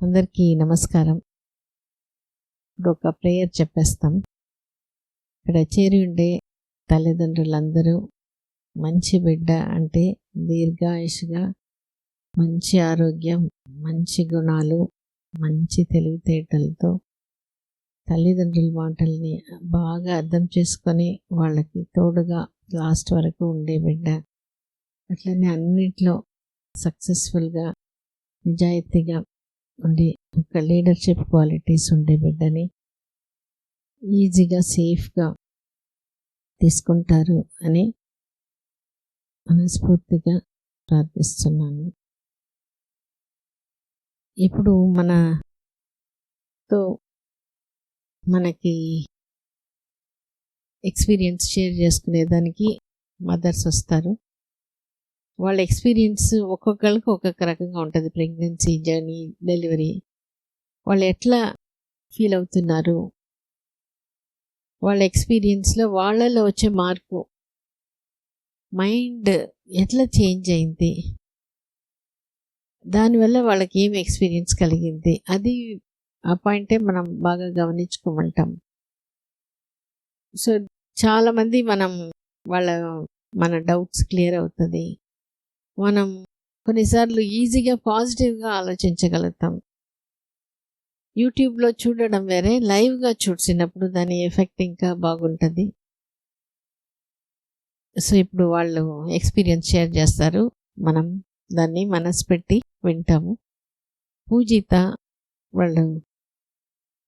అందరికీ నమస్కారం. ఇప్పుడు ఒక ప్రేయర్ చెప్పేస్తాం. ఇక్కడ చేరి ఉండే తల్లిదండ్రులందరూ మంచి బిడ్డ అంటే దీర్ఘాయుషుగా మంచి ఆరోగ్యం మంచి గుణాలు మంచి తెలివితేటలతో తల్లిదండ్రుల మాటల్ని బాగా అర్థం చేసుకొని వాళ్ళకి తోడుగా లాస్ట్ వరకు ఉండే బిడ్డ. అట్లనే అన్నిట్లో సక్సెస్ఫుల్గా నిజాయితీగా ఉండి ఒక లీడర్షిప్ క్వాలిటీస్ ఉండే బిడ్డని ఈజీగా సేఫ్గా తీసుకుంటారు అని మనస్ఫూర్తిగా ప్రార్థిస్తున్నాను. ఇప్పుడు మనతో మనకి ఎక్స్పీరియన్స్ షేర్ చేసుకునేదానికి మదర్స్ వస్తారు. వాళ్ళ ఎక్స్పీరియన్స్ ఒక్కొక్కరికి ఒక్కొక్క రకంగా ఉంటుంది. ప్రెగ్నెన్సీ జర్నీ డెలివరీ వాళ్ళు ఎట్లా ఫీల్ అవుతున్నారు? వాళ్ళ ఎక్స్పీరియన్స్లో వాళ్ళలో వచ్చే మార్పు. మైండ్ ఎట్లా చేంజ్ అయింది? దానివల్ల వాళ్ళకి ఏం ఎక్స్పీరియన్స్ కలిగింది? అది ఆ పాయింటే మనం బాగా గమనించుకోమంటాం. సో చాలామంది మనం వాళ్ళ మన డౌట్స్ క్లియర్ అవుతుంది. మనం కొన్నిసార్లు ఈజీగా పాజిటివ్గా ఆలోచించగలుగుతాం. యూట్యూబ్లో చూడడం వేరే లైవ్గా చూసినప్పుడు దాని ఎఫెక్ట్ ఇంకా బాగుంటుంది. సో ఇప్పుడు వాళ్ళు ఎక్స్పీరియన్స్ షేర్ చేస్తారు. మనం దాన్ని మనసు పెట్టి వింటాము. పూజిత వాళ్ళు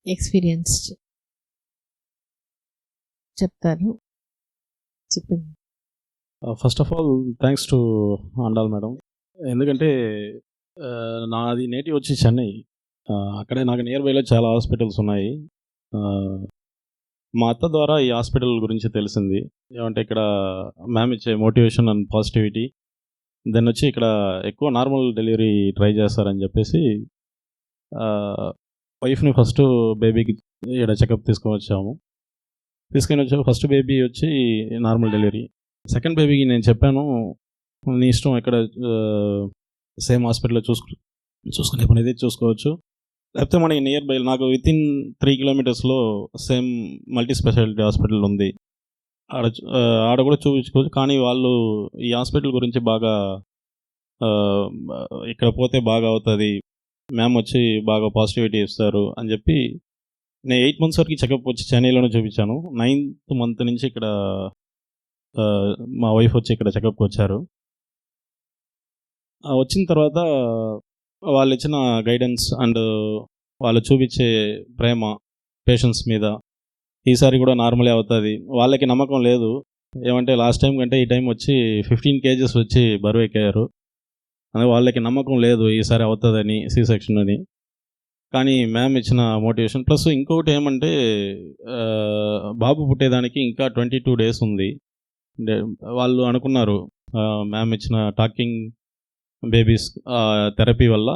ఎక్స్పీరియన్స్ చెప్తారు. చెప్పండి. First of all thanks to Andal madam ఎందుకంటే uh, నాది నేటివ్ వచ్చి చెన్నై. Uh, అక్కడే నాకు నియర్ బైలో చాలా హాస్పిటల్స్ ఉన్నాయి. Uh, మా అత్త ద్వారా ఈ హాస్పిటల్ గురించి తెలిసింది. ఏమంటే ఇక్కడ మ్యామ్ ఇచ్చే మోటివేషన్ అండ్ పాజిటివిటీ దెన్ వచ్చి ఇక్కడ ఎక్కువ నార్మల్ డెలివరీ ట్రై చేస్తారని చెప్పేసి వైఫ్ని ఫస్ట్ బేబీకి ఇక్కడ చెకప్ తీసుకొని వచ్చాము తీసుకొని వచ్చాము ఫస్ట్ బేబీ వచ్చి నార్మల్ డెలివరీ సెకండ్ బేబీకి నేను చెప్పాను నీ ఇష్టం ఎక్కడ సేమ్ హాస్పిటల్లో చూసుకు చూసుకునే పని అయితే చూసుకోవచ్చు. లేకపోతే మనకి నియర్ బై నాకు విత్ ఇన్ త్రీ కిలోమీటర్స్లో సేమ్ మల్టీ స్పెషాలిటీ హాస్పిటల్ ఉంది. ఆడ ఆడ కూడా చూపించుకోవచ్చు కానీ వాళ్ళు ఈ హాస్పిటల్ గురించి బాగా ఇక్కడ పోతే బాగా అవుతుంది మ్యామ్ వచ్చి బాగా పాజిటివిటీ ఇస్తారు అని చెప్పి నేను ఎయిట్ మంత్స్ వరకు చెకప్ వచ్చి చెన్నైలోనే చూపించాను. నైన్త్ మంత్ నుంచి ఇక్కడ మా వైఫ్ వచ్చి ఇక్కడ చెకప్కి వచ్చారు. వచ్చిన తర్వాత వాళ్ళు ఇచ్చిన గైడెన్స్ అండ్ వాళ్ళు చూపించే ప్రేమ పేషెన్స్ మీద ఈసారి కూడా నార్మలే అవుతుంది. వాళ్ళకి నమ్మకం లేదు. ఏమంటే లాస్ట్ టైం కంటే ఈ టైం వచ్చి ఫిఫ్టీన్ కేజెస్ వచ్చి బరువు ఎక్కారు. అందుకే వాళ్ళకి నమ్మకం లేదు ఈసారి అవుతుందని సి సెక్షన్ అని. కానీ మ్యామ్ ఇచ్చిన మోటివేషన్ ప్లస్ ఇంకొకటి ఏమంటే బాబు పుట్టేదానికి ఇంకా ట్వంటీ టూ డేస్ ఉంది. వాళ్ళు అనుకున్నారు మ్యామ్ ఇచ్చిన టాకింగ్ బేబీస్ థెరపీ వల్ల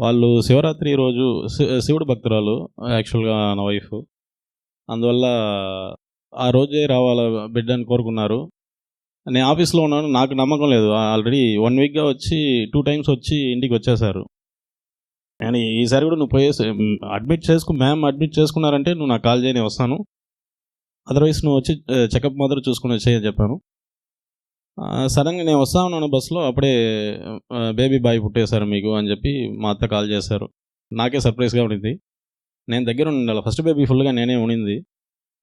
వాళ్ళు శివరాత్రి రోజు శి- శివుడు భక్తురాలు యాక్చువల్గా నా వైఫ్. అందువల్ల ఆ రోజే రావాల బిడ్డ అని కోరుకున్నారు. నేను ఆఫీస్లో ఉన్నాను నాకు నమ్మకం లేదు. ఆల్రెడీ వన్ వీక్గా వచ్చి టూ టైమ్స్ వచ్చి ఇంటికి వచ్చేసారు. కానీ ఈసారి కూడా నువ్వు పోయేసి అడ్మిట్ చేసుకు మ్యామ్ అడ్మిట్ చేసుకున్నారంటే నువ్వు నాకు కాల్ చేయని వస్తాను. అదర్వైజ్ నువ్వు వచ్చి చెకప్ మాత్రం చూసుకుని వచ్చేయని చెప్పాను. సడన్గా నేను వస్తా ఉన్నాను బస్సులో అప్పుడే బేబీ బాయ్ పుట్టేశారు మీకు అని చెప్పి మా అత్త కాల్ చేశారు. నాకే సర్ప్రైజ్గా ఉండింది. నేను దగ్గర ఉండాలి. ఫస్ట్ బేబీ ఫుల్గా నేనే ఉండింది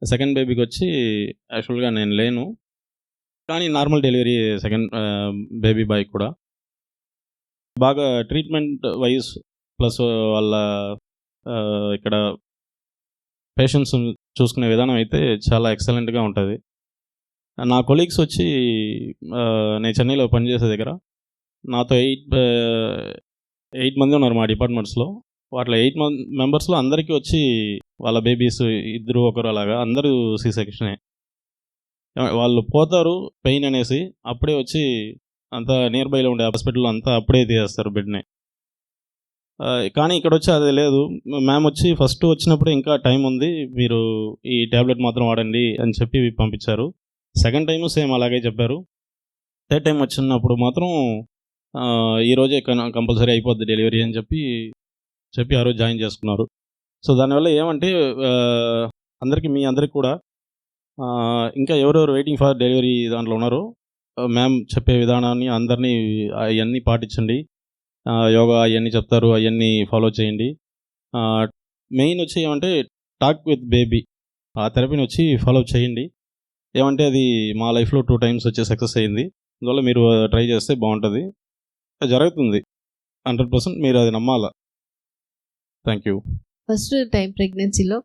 సెకండ్ బేబీకి వచ్చి యాక్చువల్గా నేను లేను. కానీ normal delivery second baby boy కూడా. బాగా ట్రీట్మెంట్ వైజ్ ప్లస్ వాళ్ళ ఇక్కడ పేషెంట్స్ చూసుకునే విధానం అయితే చాలా ఎక్సలెంట్గా ఉంటుంది. నా కొలీగ్స్ వచ్చి నేను చెన్నైలో పనిచేసే దగ్గర నాతో ఎయిట్ ఎయిట్ మంది ఉన్నారు మా డిపార్ట్మెంట్స్లో వాటిలో ఎయిట్ మంత్ మెంబర్స్లో అందరికీ వచ్చి వాళ్ళ బేబీస్ ఇద్దరు ఒకరు అలాగా అందరూ సి సెక్షనే వాళ్ళు పోతారు పెయిన్ అనేసి అప్పుడే వచ్చి అంతా నియర్ బైలో ఉండే హాస్పిటల్లో అంతా అప్పుడే తీసేస్తారు బెడ్ని కానీ ఇక్కడ వచ్చి అది లేదు. మ్యామ్ వచ్చి ఫస్ట్ వచ్చినప్పుడు ఇంకా టైం ఉంది మీరు ఈ ట్యాబ్లెట్ మాత్రం వాడండి అని చెప్పి పంపించారు. సెకండ్ టైం సేమ్ అలాగే చెప్పారు. థర్డ్ టైం వచ్చినప్పుడు మాత్రం ఈరోజే కంపల్సరీ అయిపోద్ది డెలివరీ అని చెప్పి చెప్పి ఆ రోజు జాయిన్ చేసుకున్నారు. సో దానివల్ల ఏమంటే అందరికీ మీ అందరికి కూడా ఇంకా ఎవరెవరు వెయిటింగ్ ఫర్ డెలివరీ దాంట్లో ఉన్నారో మ్యామ్ చెప్పే విధానాన్ని అందరినీ అవన్నీ పాటించండి. యోగా అవన్నీ చెప్తారు అవన్నీ ఫాలో చేయండి. మెయిన్ వచ్చి ఏమంటే టాక్ విత్ బేబీ ఆ థెరపీని వచ్చి ఫాలో చేయండి. ఏమంటే అది మా లైఫ్లో టూ టైమ్స్ వచ్చి సక్సెస్ అయింది. అందువల్ల మీరు ట్రై చేస్తే బాగుంటుంది. జరుగుతుంది. హండ్రెడ్ పర్సెంట్ మీరు అది నమ్మాలా? థ్యాంక్ యూ ఫస్ట్ టైం ప్రెగ్నెన్సీలో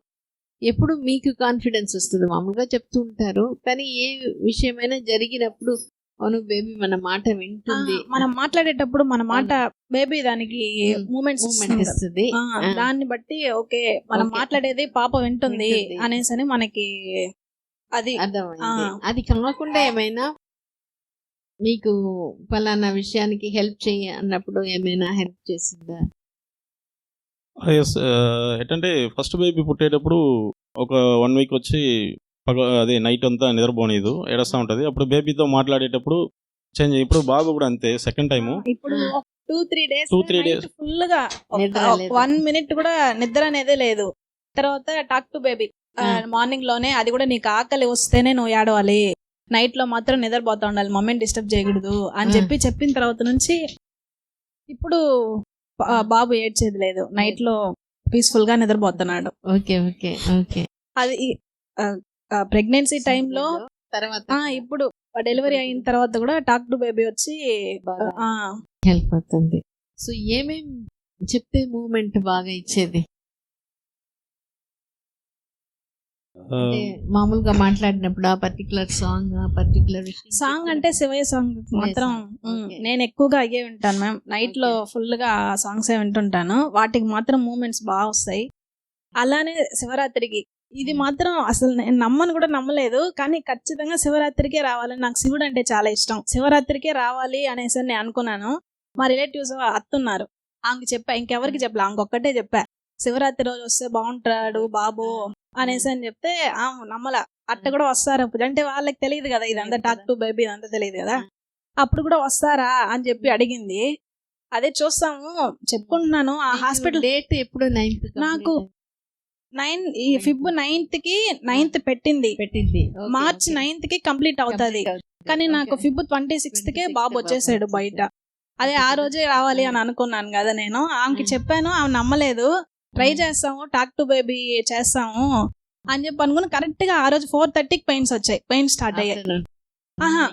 ఎప్పుడు మీకు కాన్ఫిడెన్స్ వస్తుంది? మామూలుగా చెప్తూ ఉంటారు. కానీ ఏ విషయమైనా జరిగినప్పుడు అవును బేబీ మన మాట వింటుంది మనం మాట్లాడేటప్పుడు మన మాట బేబీ దానికి. మూమెంట్స్ మూమెంట్ ఇస్తుంది దాన్ని బట్టి ఓకే మనం. మాట్లాడేది పాప వింటుంది. అనేసి అని మనకి అది. అది కాకుండా ఏమైనా మీకు ఫలానా విషయానికి హెల్ప్ చేయ అన్నప్పుడు ఏమైనా హెల్ప్ చేసిందా ఎస్ ఎట్టంటే ఫస్ట్ బేబీ పుట్టేటప్పుడు ఒక వన్ వీక్ వచ్చి పగ అదే నైట్ అంతా నిద్రపోనీదు ఏడుస్తూ ఉంటుంది అప్పుడు బేబీతో మాట్లాడేటప్పుడు చేంజ్ ఇప్పుడు బాబు కూడా అంతే సెకండ్ టైము ఇప్పుడు. Two three days Two, three days. ఫుల్గా. వన్ మినిట్ కూడా నిద్ర అనేదే లేదు తర్వాత టాక్ టు బేబీ. మార్నింగ్లోనే అది కూడా నీకు ఆకలి వస్తేనే నువ్వు ఏడవాలి నైట్లో మాత్రం నిద్రపోతా ఉండాలి మమ్మీని డిస్టర్బ్ చేయకూడదు అని. చెప్పి చెప్పిన తర్వాత నుంచి ఇప్పుడు ఆ, బాబు ఏడ్చేది లేదు నైట్లో పీస్ఫుల్గా నిద్రపోతున్నాడు ఓకే ఓకే ఓకే అది ప్రెగ్నెన్సీ టైంలో తర్వాత ఇప్పుడు డెలివరీ అయిన తర్వాత కూడా టాక్ టు బేబీ వచ్చి బాగా ఆ, హెల్ప్ అవుతుంది. సో ఏమేం చెప్తే మూమెంట్ బాగా ఇచ్చేది? అంటే మామూలుగా మాట్లాడినప్పుడు ఆ పర్టికులర్ సాంగ్ ఆ పర్టికులర్ సాంగ్ అంటే శివయ్య సాంగ్ మాత్రం. నేను ఎక్కువగా అయ్యే వింటాను మ్యామ్. నైట్లో. ఫుల్గా సాంగ్స్ ఏ వింటుంటాను. వాటికి మాత్రం మూమెంట్స్ బాగా వస్తాయి. అలానే శివరాత్రికి ఇది మాత్రం అసలు నేను నమ్మను కూడా నమ్మలేదు. కానీ ఖచ్చితంగా శివరాత్రికే రావాలని నాకు శివుడు అంటే చాలా ఇష్టం. శివరాత్రికే రావాలి అనేసి అని నేను అనుకున్నాను. మా రిలేటివ్స్ అత్తున్నారు. ఆమెకి చెప్పా ఇంకెవరికి చెప్పలే? ఆమెకొక్కటే చెప్పా. శివరాత్రి రోజు వస్తే బాగుంటాడు బాబు అనేసి అని చెప్తే ఆ నమ్మల. అట్ట కూడా వస్తారా. అంటే వాళ్ళకి తెలియదు కదా ఇదంతా టాక్ టు బేబీ ఇదంతా తెలియదు కదా. అప్పుడు కూడా వస్తారా అని చెప్పి అడిగింది. అదే చూస్తాము. చెప్పుకుంటున్నాను. ఆ హాస్పిటల్ డేట్ ఎప్పుడు నైన్త్ నాకు నైన్ ఈ ఫిబ్ నైన్త్కి నైన్త్ పెట్టింది. పెట్టింది. మార్చ్ నైన్త్కి కంప్లీట్ అవుతుంది. కానీ నాకు ఫిబ్ ట్వంటీ సిక్స్త్ కే బాబు వచ్చేసాడు బయట. అదే ఆ రోజే రావాలి అని అనుకున్నాను కదా నేను. ఆమెకి Mm. చెప్పాను ఆమె నమ్మలేదు. ట్రై చేస్తాము టాక్ టు బేబీ చేస్తాము అని చెప్పి అనుకుని కరెక్ట్గా ఆ రోజు ఫోర్ థర్టీకి పెయిన్స్ వచ్చాయి. పెయిన్ స్టార్ట్ అయ్యాయి. ఆహా,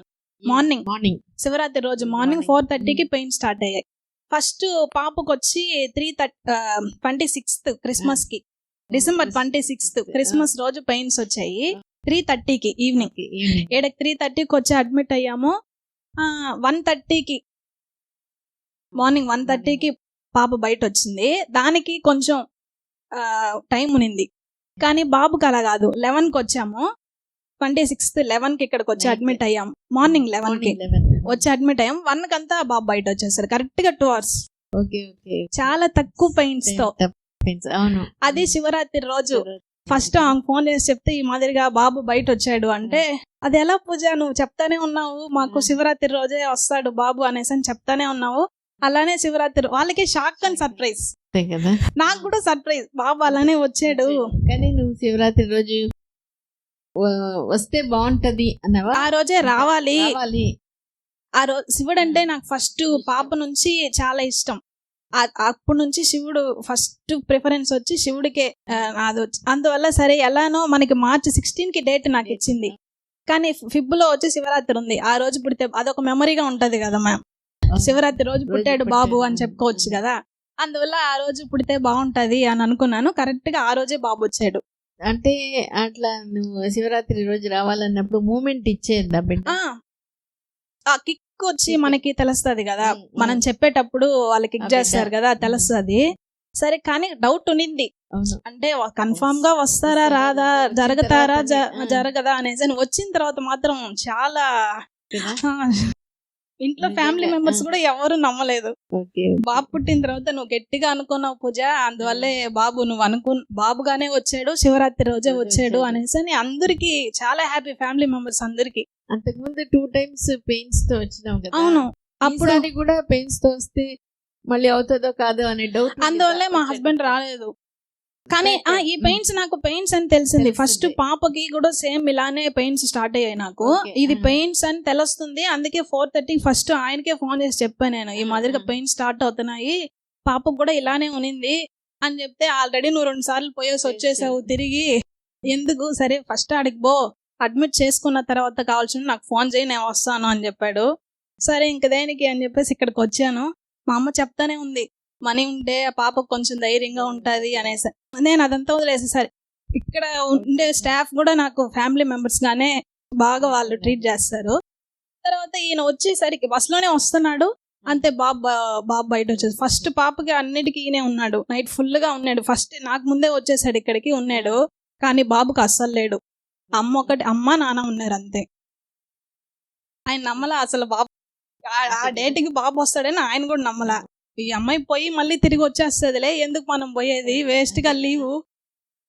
మార్నింగ్. మార్నింగ్ శివరాత్రి రోజు మార్నింగ్. ఫోర్ థర్టీకి పెయిన్ స్టార్ట్ అయ్యాయి. ఫస్ట్ పాపకు వచ్చి త్రీ థర్టీ ట్వంటీ సిక్స్త్ క్రిస్మస్కి డిసెంబర్ ట్వంటీ సిక్స్త్ క్రిస్మస్ రోజు పెయిన్స్ వచ్చాయి. త్రీ థర్టీకి ఈవినింగ్ ఏడకి త్రీ థర్టీకి వచ్చి అడ్మిట్ అయ్యాము. వన్ థర్టీకి మార్నింగ్ వన్ థర్టీకి పాప బయట వచ్చింది దానికి కొంచెం టైం ఉనింది కానీ బాబుకి అలా కాదు. లెవెన్కి వచ్చాము. ట్వంటీ సిక్స్త్ లెవెన్కి ఇక్కడికి వచ్చి. అడ్మిట్ అయ్యాం. మార్నింగ్ లెవెన్కి వచ్చి అడ్మిట్ అయ్యాం. వన్ కంతా బాబు బయట వచ్చేసారు కరెక్ట్గా టూ అవర్స్ చాలా తక్కువ పెయిన్స్తో. అవును. అది శివరాత్రి రోజు ఫస్ట్ ఆమె ఫోన్ చేసి చెప్తే ఈ మాదిరిగా బాబు బయట వచ్చాడు అంటే అది ఎలా పూజ? నువ్వు చెప్తానే ఉన్నావు మాకు. శివరాత్రి రోజే వస్తాడు బాబు అనేసి అని చెప్తానే ఉన్నావు. అలానే శివరాత్రి వాళ్ళకి షాక్ అండ్ సర్ప్రైజ్. కదా. నాకు కూడా సర్ప్రైజ్. బాబు అలానే వచ్చాడు. కానీ నువ్వు శివరాత్రి రోజు వస్తే బాగుంటది అన్నవా? ఆ రోజే రావాలి. ఆ రోజు శివుడు అంటే నాకు ఫస్ట్ పాప నుంచి చాలా ఇష్టం. ఆ- అప్పటి నుంచి శివుడు ఫస్ట్ ప్రిఫరెన్స్ వచ్చి శివుడికే వచ్చి అందువల్ల సరే ఎలానో మనకి మార్చి సిక్స్టీన్కి డేట్ నాకు ఇచ్చింది. కానీ ఫిబ్లో వచ్చి శివరాత్రి ఉంది. ఆ రోజు పుడితే అదొక మెమరీగా ఉంటది కదా మ్యామ్. శివరాత్రి రోజు పుట్టాడు బాబు అని. చెప్పుకోవచ్చు కదా. అందువల్ల ఆ రోజు పుడితే బాగుంటది అని అనుకున్నాను. కరెక్ట్గా ఆ రోజే బాబు వచ్చాడు. అంటే అట్లా నువ్వు శివరాత్రి రోజు రావాలన్నప్పుడు మూమెంట్ ఇచ్చేద్దా బిడ్డ. ఆ కిక్ వచ్చి. మనకి తెలుస్తది కదా మనం. చెప్పేటప్పుడు వాళ్ళు కిక్. చేస్తారు కదా తెలుస్తది సరే కానీ డౌట్ ఉనింది అంటే కన్ఫామ్గా వస్తారా రాదా జరుగుతారా. జరగదా అనేసి అని వచ్చిన తర్వాత మాత్రం చాలా ఇంట్లో ఫ్యామిలీ మెంబర్స్. కూడా ఎవరు నమ్మలేదు బాబు పుట్టిన తర్వాత నువ్వు గట్టిగా అనుకున్నావు పూజ అందువల్లే బాబు నువ్వు అనుకు బాబుగానే వచ్చాడు శివరాత్రి రోజే వచ్చాడు. అనేసి అని అందరికి చాలా హ్యాపీ ఫ్యామిలీ మెంబర్స్ అందరికి అంతకుముందు టూ టైమ్స్ పెయిన్స్తో వచ్చినావు కదా. అవును. అప్పుడు అప్పుడు కూడా పెయిన్స్తో వస్తే మళ్ళీ అవుతుందో కాదో అనే డౌట్ అందువల్లే మా హస్బెండ్ రాలేదు. కానీ ఆ ఈ పెయిన్స్ నాకు పెయిన్స్ అని తెలిసింది. ఫస్ట్. పాపకి కూడా సేమ్ ఇలానే పెయిన్స్ స్టార్ట్ అయ్యాయి నాకు. ఇది. పెయిన్స్ అని తెలుస్తుంది. అందుకే ఫోర్ థర్టీ ఫస్ట్ ఆయనకే ఫోన్ చేసి చెప్పాను నేను. ఈ మాదిరిగా. పెయిన్స్ స్టార్ట్ అవుతున్నాయి. పాపకు కూడా ఇలానే ఉనింది అని చెప్తే ఆల్రెడీ నువ్వు రెండు సార్లు పోయేసి వచ్చేసావు. తిరిగి ఎందుకు? సరే ఫస్ట్ ఆడికి పో. అడ్మిట్ చేసుకున్న తర్వాత కావాల్సిన నాకు ఫోన్ చేయి నేను వస్తాను అని చెప్పాడు. సరే ఇంక దేనికి అని చెప్పేసి ఇక్కడికి వచ్చాను. మా అమ్మ చెప్తానే ఉంది మనీ ఉంటే ఆ పాపకు కొంచెం ధైర్యంగా ఉంటుంది అనేసి. నేను అదంతా వదిలేసేసరి ఇక్కడ ఉండే స్టాఫ్ కూడా నాకు ఫ్యామిలీ మెంబర్స్ గానే బాగా వాళ్ళు ట్రీట్ చేస్తారు. తర్వాత ఈయన వచ్చేసరికి బస్సులోనే వస్తున్నాడు. అంతే బాబు బాబు బయట వచ్చేసి ఫస్ట్ పాపకి అన్నిటికీ ఈయనే ఉన్నాడు. నైట్ ఫుల్గా ఉన్నాడు. ఫస్ట్ నాకు ముందే వచ్చేసాడు ఇక్కడికి ఉన్నాడు. కానీ బాబుకి అస్సలు లేడు. అమ్మ ఒకటి అమ్మ నాన్న ఉన్నారు అంతే. ఆయన నమ్మలా అసలు బాబు. ఆ- డేట్కి బాబు వస్తాడని ఆయన కూడా నమ్మలా. ఈ అమ్మాయి పోయి మళ్ళీ తిరిగి వచ్చేస్తుందిలే ఎందుకు మనం పోయేది? వేస్ట్గా లీవు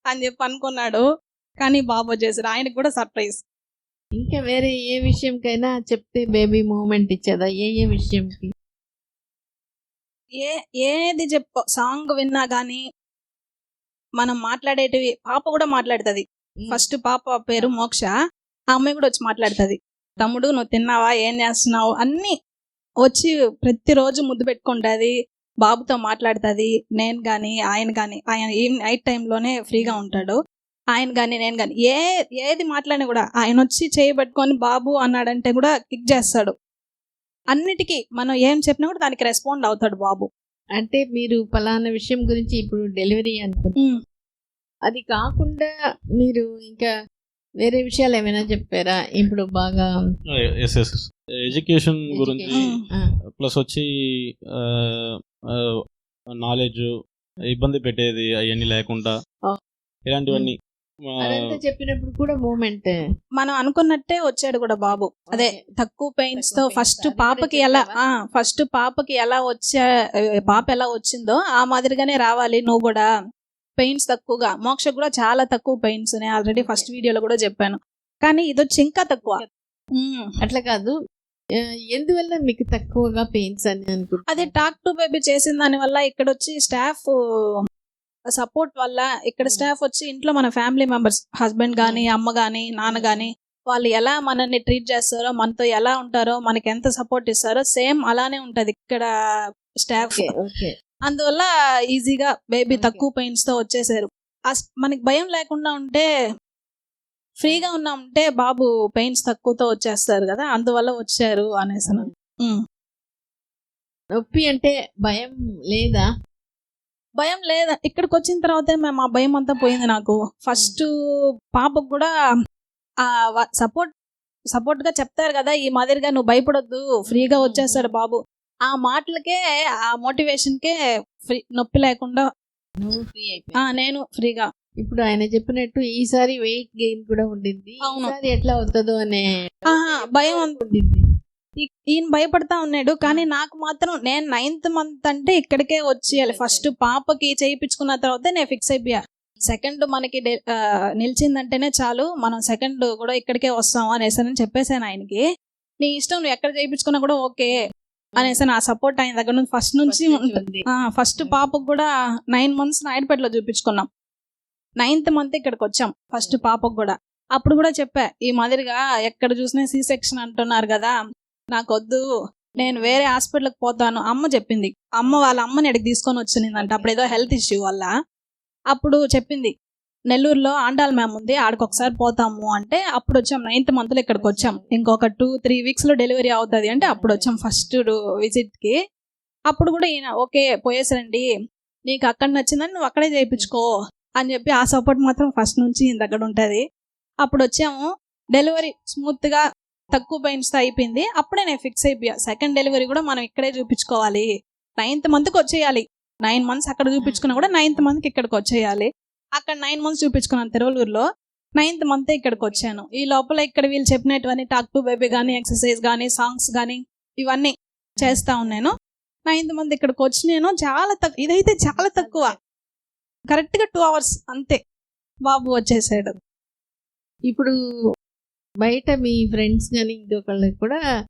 అని చెప్పి అనుకున్నాడు. కానీ బాబు వచ్చేసాడు. ఆయనకి కూడా సర్ప్రైజ్. ఇంకా వేరే ఏ విషయంకైనా చెప్తే బేబీ మూమెంట్ ఇచ్చేదా? ఏ ఏ విషయంకి? ఏ ఏది చెప్ప. సాంగ్ విన్నా గానీ మనం మాట్లాడేటివి పాప కూడా మాట్లాడుతుంది. ఫస్ట్ పాప పేరు మోక్ష. ఆ అమ్మాయి కూడా వచ్చి మాట్లాడుతుంది. తమ్ముడు నువ్వు తిన్నావా? ఏం చేస్తున్నావు? అన్ని వచ్చి ప్రతిరోజు ముద్దు పెట్టుకుంటుంది. బాబుతో మాట్లాడుతుంది. నేను కానీ ఆయన కానీ ఆయన ఈ నైట్ టైంలోనే ఫ్రీగా ఉంటాడు. ఆయన కానీ నేను కానీ ఏ ఏది మాట్లాడినా కూడా ఆయన వచ్చి చేయబెట్టుకొని బాబు అన్నాడంటే కూడా కిక్ చేస్తాడు. అన్నిటికీ మనం ఏం చెప్పినా కూడా దానికి రెస్పాండ్ అవుతాడు బాబు. అంటే మీరు ఫలానా విషయం గురించి ఇప్పుడు డెలివరీ అనుకుంటున్నారు అది కాకుండా మీరు ఇంకా వేరే విషయాలు ఏమైనా చెప్పారా? ఇప్పుడు బాగా ఎడ్యుకేషన్ గురించి ప్లస్ వచ్చి నాలెడ్జ్ ఇబ్బంది పెట్టేది అవన్నీ లేకుండా. ఇలాంటివన్నీ చెప్పినప్పుడు కూడా మూమెంట్ మనం అనుకున్నట్టే వచ్చాడు కూడా బాబు. అదే తక్కువ పెయిన్స్తో ఫస్ట్ పాపకి ఎలా ఆ ఫస్ట్ పాపకి ఎలా వచ్చా పాప ఎలా వచ్చిందో ఆ మాదిరిగానే రావాలి నువ్వు కూడా. పెయిన్స్ తక్కువగా. మోక్ష కూడా చాలా తక్కువ పెయిన్స్ నేను ఆల్రెడీ ఫస్ట్ వీడియోలో కూడా చెప్పాను. కానీ ఇది వచ్చి ఇంకా తక్కువ. అట్లా కాదు. ఎందువల్ల మీకు తక్కువగా పెయిన్స్ అని అనుకుంటా అదే టాక్ టు బేబీ చేసిన దాని వల్ల ఇక్కడ వచ్చి స్టాఫ్ సపోర్ట్ వల్ల ఇక్కడ. స్టాఫ్ వచ్చి ఇంట్లో మన ఫ్యామిలీ మెంబర్స్ హస్బెండ్ గానీ అమ్మ గానీ నాన్న గానీ వాళ్ళు ఎలా మనల్ని ట్రీట్ చేస్తారో మనతో ఎలా ఉంటారో మనకి ఎంత సపోర్ట్ ఇస్తారో సేమ్ అలానే ఉంటది ఇక్కడ స్టాఫ్. అందువల్ల ఈజీగా బేబీ. తక్కువ పెయిన్స్తో వచ్చేసారు. అస్- మనకి భయం లేకుండా ఉంటే ఫ్రీగా ఉన్నా ఉంటే బాబు పెయిన్స్ తక్కువతో వచ్చేస్తారు కదా అందువల్ల వచ్చారు అనేసి. నొప్పి అంటే భయం లేదా? భయం లేదా? ఇక్కడికి వచ్చిన తర్వాత మేము ఆ భయం అంతా పోయింది నాకు. ఫస్ట్ పాపకు కూడా ఆ సపోర్ట్ సపోర్ట్గా చెప్తారు కదా ఈ మాదిరిగా నువ్వు భయపడొద్దు ఫ్రీగా వచ్చేస్తాడు బాబు. ఆ మాటలకే ఆ మోటివేషన్ కే ఫ్రీ నొప్పి లేకుండా నువ్వు ఫ్రీ ఆ అయిపోయి నేను ఫ్రీగా. ఇప్పుడు ఆయన చెప్పినట్టు ఈసారి వెయిట్ గెయిన్ కూడా ఉండింది. అవును. ఈసారి ఎట్లా అవుతుందో అనే ఆహా, భయం అంత- ఉండింది. ఈ- ఈయన భయపడతా ఉన్నాడు. కానీ నాకు మాత్రం నేను నైన్త్ మంత్ అంటే ఇక్కడికే వచ్చేయాలి. ఫస్ట్ పాపకి చేయించుకున్న తర్వాత నేను ఫిక్స్ అయిపోయా. సెకండ్ మనకి డె- ఆ, నిలిచిందంటేనే చాలు. మనం సెకండ్ కూడా ఇక్కడికే వస్తాం అనేసి చెప్పేసాను ఆయనకి. నీ ఇష్టం నువ్వు ఎక్కడ చేయించుకున్నా కూడా ఓకే. అనేసి నా సపోర్ట్ ఆయన దగ్గర నుంచి ఫస్ట్ నుంచి ఉంటుంది. ఫస్ట్ పాపకు కూడా నైన్ మంత్స్ నాయుడుపేటలో చూపించుకున్నాం. నైన్త్ మంత్ ఇక్కడికి వచ్చాం ఫస్ట్ పాపకు కూడా. అప్పుడు కూడా చెప్పా ఈ మాదిరిగా ఎక్కడ చూసినా సి సెక్షన్ అంటున్నారు కదా నాకు వద్దు నేను వేరే హాస్పిటల్కి పోతాను. అమ్మ చెప్పింది. అమ్మ వాళ్ళ అమ్మని ఎడికి తీసుకొని వచ్చిందంట. అప్పుడు ఏదో హెల్త్ ఇష్యూ వల్ల. అప్పుడు చెప్పింది నెల్లూరులో ఆండాల్ మ్యామ్ ఉంది ఆడికి ఒకసారి పోతాము అంటే అప్పుడు వచ్చాం నైన్త్ మంత్లో ఇక్కడికి వచ్చాం ఇంకొక టూ త్రీ వీక్స్లో డెలివరీ అవుతుంది అంటే అప్పుడు వచ్చాం ఫస్ట్ విజిట్కి. అప్పుడు కూడా ఈయన ఓకే పోయేసరండి నీకు అక్కడ నచ్చిందని నువ్వు అక్కడే చేయించుకో అని చెప్పి ఆ సపోర్ట్ మాత్రం ఫస్ట్ నుంచి ఈయన దగ్గర ఉంటుంది. అప్పుడు వచ్చాము డెలివరీ స్మూత్గా తక్కువ పెయిన్స్తో అయిపోయింది. అప్పుడే నేను ఫిక్స్ అయిపోయా సెకండ్ డెలివరీ కూడా మనం ఇక్కడే చూపించుకోవాలి. నైన్త్ మంత్కి వచ్చేయాలి. నైన్ మంత్స్ అక్కడ చూపించుకున్నా కూడా నైన్త్ మంత్కి ఇక్కడికి వచ్చేయాలి. అక్కడ నైన్ మంత్స్ చూపించుకున్నాను తిరువలూరులో. నైన్త్ మంత్ ఇక్కడికి వచ్చాను. ఈ లోపల ఇక్కడ వీళ్ళు చెప్పినటువంటి టాక్ టు బేబీ కానీ ఎక్సర్సైజ్ కానీ సాంగ్స్ కానీ ఇవన్నీ చేస్తా ఉన్నాను. నైన్త్ మంత్ ఇక్కడికి వచ్చి నేను చాలా తక్కువ ఇదైతే చాలా తక్కువ. కరెక్ట్గా టూ అవర్స్ అంతే. బాబు వచ్చేసాడు. ఇప్పుడు బయట మీ ఫ్రెండ్స్ కానీ ఇంకొకళ్ళకి కూడా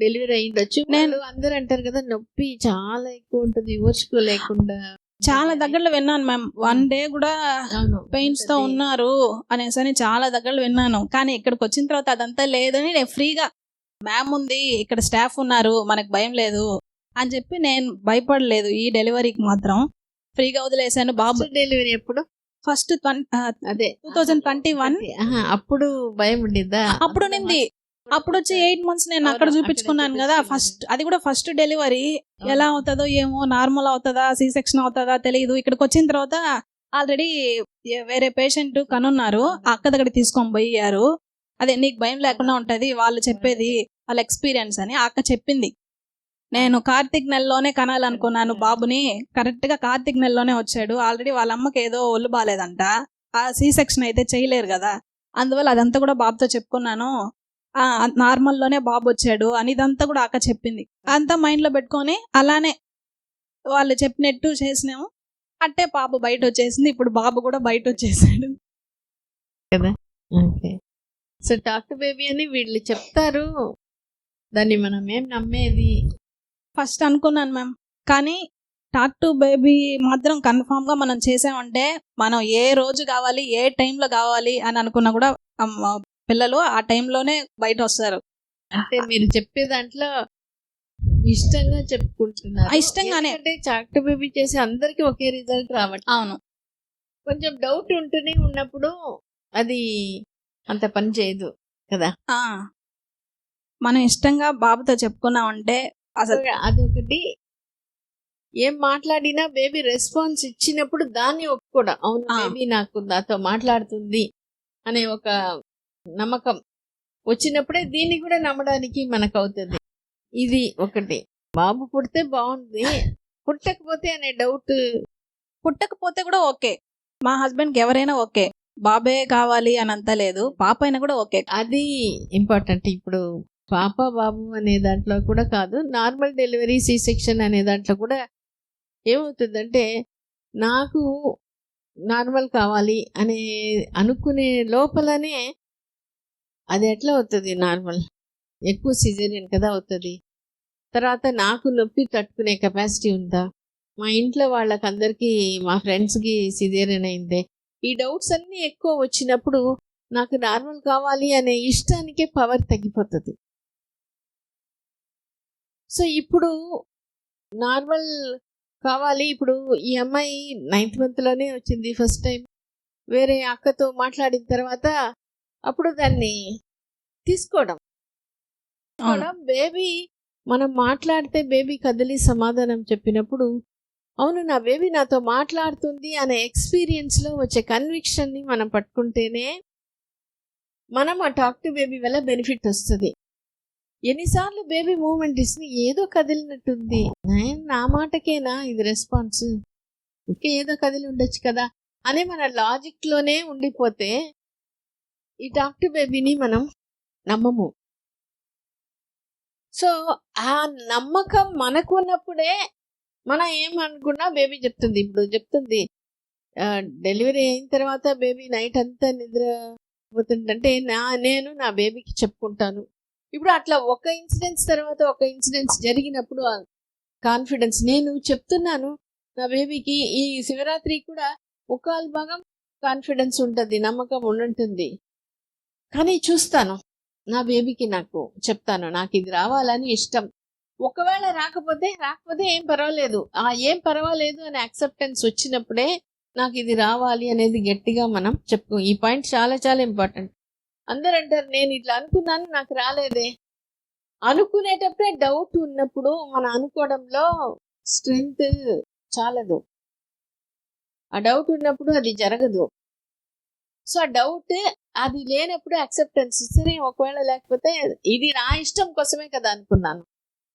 డెలివరీ అయ్యిండొచ్చు. నేను- అందరూ అంటారు కదా నొప్పి చాలా ఎక్కువ ఉంటుంది ఓర్చుకోలేకుండా చాలా దగ్గరలో విన్నాను మ్యామ్. వన్ డే కూడా అవును. పెయిన్స్తో. ఉన్నారు అనేసి అని చాలా దగ్గరలో విన్నాను. కానీ ఇక్కడికి వచ్చిన తర్వాత అదంతా లేదని నేను ఫ్రీగా మ్యామ్ ఉంది ఇక్కడ స్టాఫ్ ఉన్నారు మనకు భయం లేదు అని చెప్పి నేను భయపడలేదు ఈ డెలివరీకి మాత్రం. ఫ్రీగా వదిలేసాను. బాబు డెలివరీ ఎప్పుడు? ఫస్ట్ అదే. 2021 ఆహా, అప్పుడు భయం ఉండిద్దా? అప్పుడు నింది అప్పుడు వచ్చి ఎయిట్ మంత్స్ నేను అక్కడ చూపించుకున్నాను కదా. ఫస్ట్ అది కూడా ఫస్ట్ డెలివరీ ఎలా అవుతుందో ఏమో నార్మల్ అవుతుందా సి సెక్షన్ అవుతుందా తెలియదు ఇక్కడికి వచ్చిన తర్వాత ఆల్రెడీ వేరే పేషెంట్ కనున్నారు అక్క దగ్గరికి తీసుకొని పోయారు. అదే నీకు భయం లేకుండా ఉంటది వాళ్ళు చెప్పేది వాళ్ళ ఎక్స్పీరియన్స్ అని అక్క చెప్పింది. నేను కార్తీక్ నెలలోనే కనాలనుకున్నాను బాబుని. కరెక్ట్గా కార్తీక్ నెలలోనే వచ్చాడు. ఆల్రెడీ వాళ్ళ అమ్మకి ఏదో ఒళ్ళు బాగాలేదంట ఆ సి సెక్షన్ అయితే చేయలేరు కదా. అందువల్ల అదంతా కూడా బాబుతో చెప్పుకున్నాను. నార్మల్లోనే బాబు వచ్చాడు అని ఇదంతా కూడా అక్క చెప్పింది. అంతా మైండ్లో పెట్టుకొని అలానే వాళ్ళు చెప్పినట్టు చేసినాము. అట్టే పాప బయట వచ్చేసింది ఇప్పుడు బాబు కూడా బయట వచ్చేసాడు ఓకే. సో డాక్టర్ బేబీ అని వీళ్ళు చెప్తారు. దాన్ని మనం ఏం నమ్మేది? ఫస్ట్ అనుకున్నాను మ్యామ్. కానీ టాక్ టు బేబీ మాత్రం కన్ఫామ్గా మనం చేసామంటే మనం ఏ రోజు కావాలి ఏ టైంలో కావాలి అని అనుకున్నా కూడా పిల్లలు ఆ టైంలోనే బయట వస్తారు అంటే మీరు చెప్పే దాంట్లో ఇష్టంగా చెప్పుకుంటున్నారు. ఇష్టంగానే. అంటే డాక్టర్ బేబీ చేసి అందరికి ఒకే రిజల్ట్ రావట్లేదు అవును. కొంచెం డౌట్ ఉంటూనే ఉన్నప్పుడు అది అంత పని చేయదు కదా. మనం ఇష్టంగా బాబుతో చెప్పుకున్నామంటే అసలు అదొకటి. ఏం మాట్లాడినా బేబీ రెస్పాన్స్ ఇచ్చినప్పుడు దాన్ని ఒప్పుకోవడం. అవును. బేబీ నాకు నాతో మాట్లాడుతుంది అనే ఒక నమ్మకం వచ్చినప్పుడే దీన్ని కూడా నమ్మడానికి మనకు అవుతుంది ఇది ఒకటి. బాబు పుడితే బాగుంది. పుట్టకపోతే అనే డౌట్. పుట్టకపోతే కూడా ఓకే. మా హస్బెండ్కి ఎవరైనా ఓకే. బాబే కావాలి అని అంతా లేదు. పాప అయినా కూడా ఓకే. అది ఇంపార్టెంట్. ఇప్పుడు పాప బాబు అనే దాంట్లో కూడా కాదు. నార్మల్ డెలివరీ సి సెక్షన్ అనే దాంట్లో కూడా ఏమవుతుందంటే నాకు నార్మల్ కావాలి అనే అనుకునే లోపలనే అది ఎట్లా అవుతుంది? నార్మల్. ఎక్కువ సిజేరియన్ కదా అవుతుంది. తర్వాత నాకు నొప్పి తట్టుకునే కెపాసిటీ ఉందా? మా ఇంట్లో వాళ్ళకందరికీ మా ఫ్రెండ్స్కి సిజేరియన్ అయిందే. ఈ డౌట్స్ అన్నీ ఎక్కువ వచ్చినప్పుడు నాకు నార్మల్ కావాలి అనే ఇష్టానికే పవర్ తగ్గిపోతుంది. సో ఇప్పుడు నార్మల్ కావాలి. ఇప్పుడు ఈ అమ్మాయి నైన్త్ మంత్లోనే వచ్చింది ఫస్ట్ టైం వేరే అక్కతో మాట్లాడిన తర్వాత అప్పుడు దాన్ని తీసుకోవడం. బేబీ మనం మాట్లాడితే బేబీ కదిలి సమాధానం చెప్పినప్పుడు అవును నా బేబీ నాతో మాట్లాడుతుంది అనే ఎక్స్పీరియన్స్లో వచ్చే కన్విక్షన్ని మనం పట్టుకుంటేనే మనం ఆ టాక్ టు బేబీ వల్ల బెనిఫిట్ వస్తుంది. ఎన్నిసార్లు బేబీ మూమెంట్ ఇస్తుంది ఏదో కదిలినట్టుంది. నా మాటకేనా ఇది రెస్పాన్స్? ఓకే ఏదో కదిలి ఉండొచ్చు కదా అనే మన లాజిక్లోనే ఉండిపోతే ఈ టాక్ టు బేబీని మనం నమ్మము. సో ఆ నమ్మకం మనకు ఉన్నప్పుడే మనం ఏమనుకున్నా బేబీ చెప్తుంది. ఇప్పుడు చెప్తుంది డెలివరీ అయిన తర్వాత బేబీ నైట్ అంతా నిద్ర పోతుందంటే నా నేను నా బేబీకి చెప్పుకుంటాను. ఇప్పుడు అట్లా ఒక ఇన్సిడెంట్స్ తర్వాత ఒక ఇన్సిడెంట్స్ జరిగినప్పుడు కాన్ఫిడెన్స్ నేను చెప్తున్నాను నా బేబీకి ఈ శివరాత్రి కూడా ఒక భాగం కాన్ఫిడెన్స్ ఉంటుంది నమ్మకం ఉండుంటుంది. కానీ చూస్తాను. నా బేబీకి నాకు చెప్తాను. నాకు ఇది రావాలని ఇష్టం. ఒకవేళ రాకపోతే రాకపోతే ఏం పర్వాలేదు. ఆ ఏం పర్వాలేదు అనే యాక్సెప్టెన్స్ వచ్చినప్పుడే నాకు ఇది రావాలి అనేది గట్టిగా మనం చెప్పుకో ఈ పాయింట్ చాలా చాలా ఇంపార్టెంట్ అందరు అంటారు నేను ఇట్లా అనుకున్నాను నాకు రాలేదే. అనుకునేటప్పుడే డౌట్ ఉన్నప్పుడు మన అనుకోవడంలో స్ట్రెంగ్త్ చాలదు. ఆ డౌట్ ఉన్నప్పుడు అది జరగదు. సో ఆ డౌట్ అది లేనప్పుడు అక్సెప్టెన్స్ సరే ఒకవేళ లేకపోతే ఇది నా ఇష్టం కోసమే కదా అనుకున్నాను.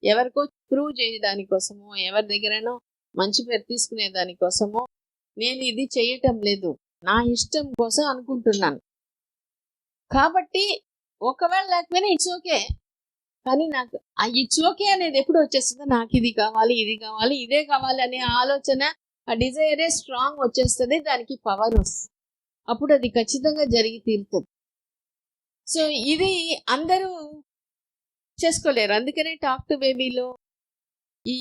ఎవరికో ప్రూవ్ చేయడానికోసము ఎవరి దగ్గరనో మంచి పేరు తీసుకునే దానికోసము నేను ఇది చేయటం లేదు. నా ఇష్టం కోసం అనుకుంటున్నాను. కాబట్టి ఒకవేళ లేకపోయినా ఇట్స్ ఓకే కానీ నాకు ఆ ఇట్స్ ఓకే అనేది ఎప్పుడు వచ్చేస్తుందో నాకు ఇది కావాలి ఇది కావాలి ఇదే కావాలి అనే ఆలోచన ఆ డిజైరే స్ట్రాంగ్ వచ్చేస్తుంది దానికి పవర్ వస్తుంది. అప్పుడు అది ఖచ్చితంగా జరిగి తీరుతుంది. సో ఇది అందరూ చేసుకోలేరు. అందుకనే టాక్ టు బేబీలో ఈ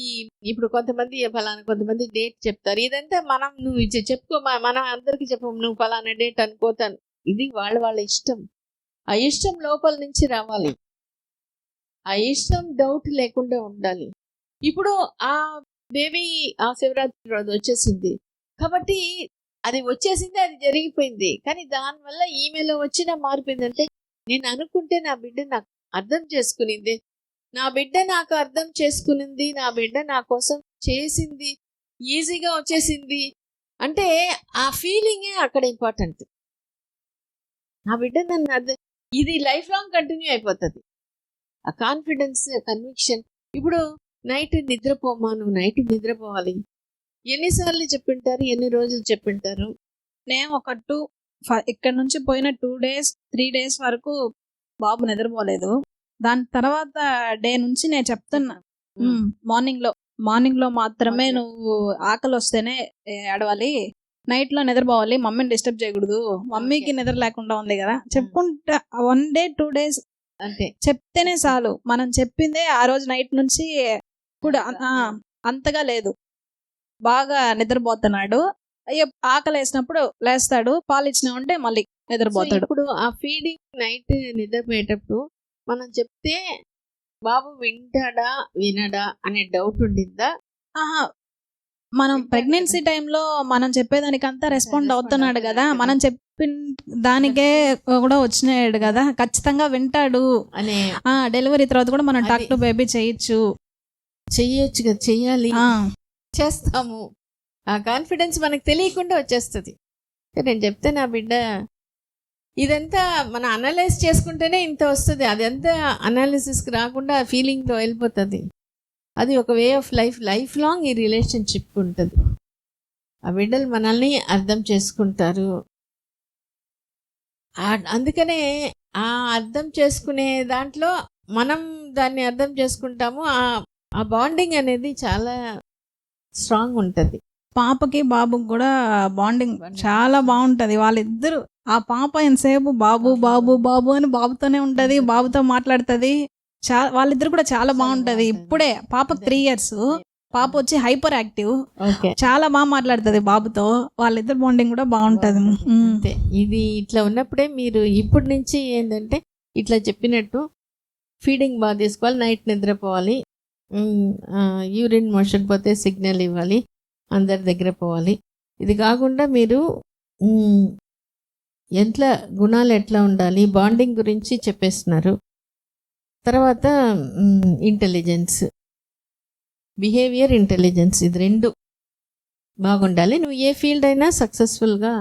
ఇప్పుడు కొంతమంది ఫలానా కొంతమంది డేట్ చెప్తారు. ఇదంతా మనం నువ్వు ఇచ్చే చెప్పుకో మనం అందరికి చెప్పం నువ్వు ఫలానా డేట్ అనుకోతాను. ఇది వాళ్ళ వాళ్ళ ఇష్టం. ఆ ఇష్టం లోపల నుంచి రావాలి. ఆ ఇష్టం డౌట్ లేకుండా ఉండాలి. ఇప్పుడు ఆ బేబీ ఆ శివరాత్రి రోజు వచ్చేసింది. కాబట్టి అది వచ్చేసింది అది జరిగిపోయింది. కానీ దానివల్ల ఈమెలో వచ్చిన మార్పు ఏంటంటే నేను అనుకుంటే నా బిడ్డ నాకు అర్థం చేసుకునింది. నా బిడ్డ నాకు అర్థం చేసుకునింది నా బిడ్డ నా కోసం చేసింది ఈజీగా వచ్చేసింది. అంటే ఆ ఫీలింగే అక్కడ ఇంపార్టెంట్. నా బిడ్డ నన్ను అర్థం ఇది లైఫ్ లాంగ్ కంటిన్యూ అయిపోతుంది. ఆ కాన్ఫిడెన్స్ కన్విక్షన్. ఇప్పుడు నైట్ నిద్రపోమా నువ్వు నైట్ నిద్రపోవాలి. ఎన్నిసార్లు చెప్పింటారు? ఎన్ని రోజులు చెప్పింటారు? నేను ఒక టూ ఇక్కడ నుంచి పోయిన టూ డేస్ త్రీ డేస్ వరకు బాబు నిద్రపోలేదు. దాని తర్వాత డే నుంచి నేను చెప్తున్నా. మార్నింగ్లో మార్నింగ్లో మాత్రమే. నువ్వు ఆకలి వస్తేనే ఏడవాలి నైట్లో నిద్రపోవాలి మమ్మీని డిస్టర్బ్ చేయకూడదు. మమ్మీకి. నిద్ర లేకుండా ఉంది కదా. చెప్పుకుంటా వన్ డే టూ డేస్ అంతే. చెప్తేనే చాలు. మనం చెప్పిందే ఆ రోజు నైట్ నుంచి ఇప్పుడు అంతగా లేదు. బాగా నిద్రపోతున్నాడు. అయ్యో ఆకలి వేసినప్పుడు లేస్తాడు. పాలు ఇచ్చినా ఉంటే మళ్ళీ నిద్రపోతాడు. ఇప్పుడు ఆ ఫీడింగ్ నైట్ నిద్రపోయేటప్పుడు మనం చెప్తే బాబు వింటాడా వినడా అనే డౌట్ ఉండిందా? ఆహా మనం ప్రెగ్నెన్సీ టైంలో మనం చెప్పేదానికంతా రెస్పాండ్ అవుతున్నాడు కదా. మనం చెప్పిన దానికే కూడా వచ్చినాడు కదా. ఖచ్చితంగా వింటాడు అనే ఆ డెలివరీ తర్వాత కూడా మనం టాక్ టు బేబీ చేయొచ్చు. చెయ్యొచ్చు కదా చెయ్యాలి చేస్తాము ఆ కాన్ఫిడెన్స్ మనకు తెలియకుండా వచ్చేస్తుంది. నేను చెప్తే నా బిడ్డ ఇదంతా మనం అనలైజ్ చేసుకుంటేనే ఇంత వస్తుంది. అదంతా అనాలిసిస్కి రాకుండా ఫీలింగ్తో వెళ్ళిపోతుంది. అది ఒక way of life life long ఈ రిలేషన్షిప్ ఉంటుంది. ఆ బిడ్డలు మనల్ని అర్థం చేసుకుంటారు. అందుకనే ఆ అర్థం చేసుకునే దాంట్లో మనం దాన్ని అర్థం చేసుకుంటాము. ఆ ఆ బాండింగ్ అనేది చాలా స్ట్రాంగ్ ఉంటుంది. పాపకి బాబుకి కూడా బాండింగ్ Bonding. చాలా బాగుంటది. వాళ్ళిద్దరు ఆ పాప ఎంతసేపు బాబు బాబు బాబు అని బాబుతోనే ఉంటది బాబుతో మాట్లాడుతది. చా వాళ్ళిద్దరు కూడా చాలా బాగుంటది. ఇప్పుడే పాపకు త్రీ ఇయర్స్ పాప వచ్చి హైపర్ యాక్టివ్ ఓకే. చాలా బాగా మాట్లాడుతది బాబుతో. వాళ్ళిద్దరు బాండింగ్ కూడా బాగుంటది. ఇది ఇట్లా ఉన్నప్పుడే మీరు ఇప్పటి నుంచి ఏంటంటే ఇట్లా చెప్పినట్టు ఫీడింగ్ బాగా తీసుకోవాలి నైట్ నిద్రపోవాలి. యూరిన్ మోషన్ పోతే సిగ్నల్ ఇవ్వాలి అందరి దగ్గర పోవాలి. ఇది కాకుండా మీరు ఎట్లా గుణాలు ఎట్లా ఉండాలి బాండింగ్ గురించి చెప్పేస్తున్నారు. తర్వాత ఇంటెలిజెన్స్ బిహేవియర్ ఇంటెలిజెన్స్ ఇది రెండు బాగుండాలి. నువ్వు ఏ ఫీల్డ్ అయినా సక్సెస్ఫుల్గా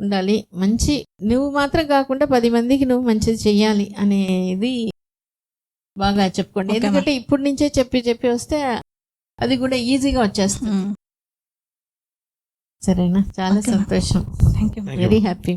ఉండాలి. మంచి నువ్వు మాత్రం కాకుండా పది మందికి నువ్వు మంచిది చెయ్యాలి అనేది బాగా చెప్పుకోండి ఎందుకంటే ఇప్పటి నుంచే చెప్పి చెప్పి వస్తే అది కూడా ఈజీగా వచ్చేస్తుంది. సరేనా చాలా. సంతోషం thank you Thank you. Very happy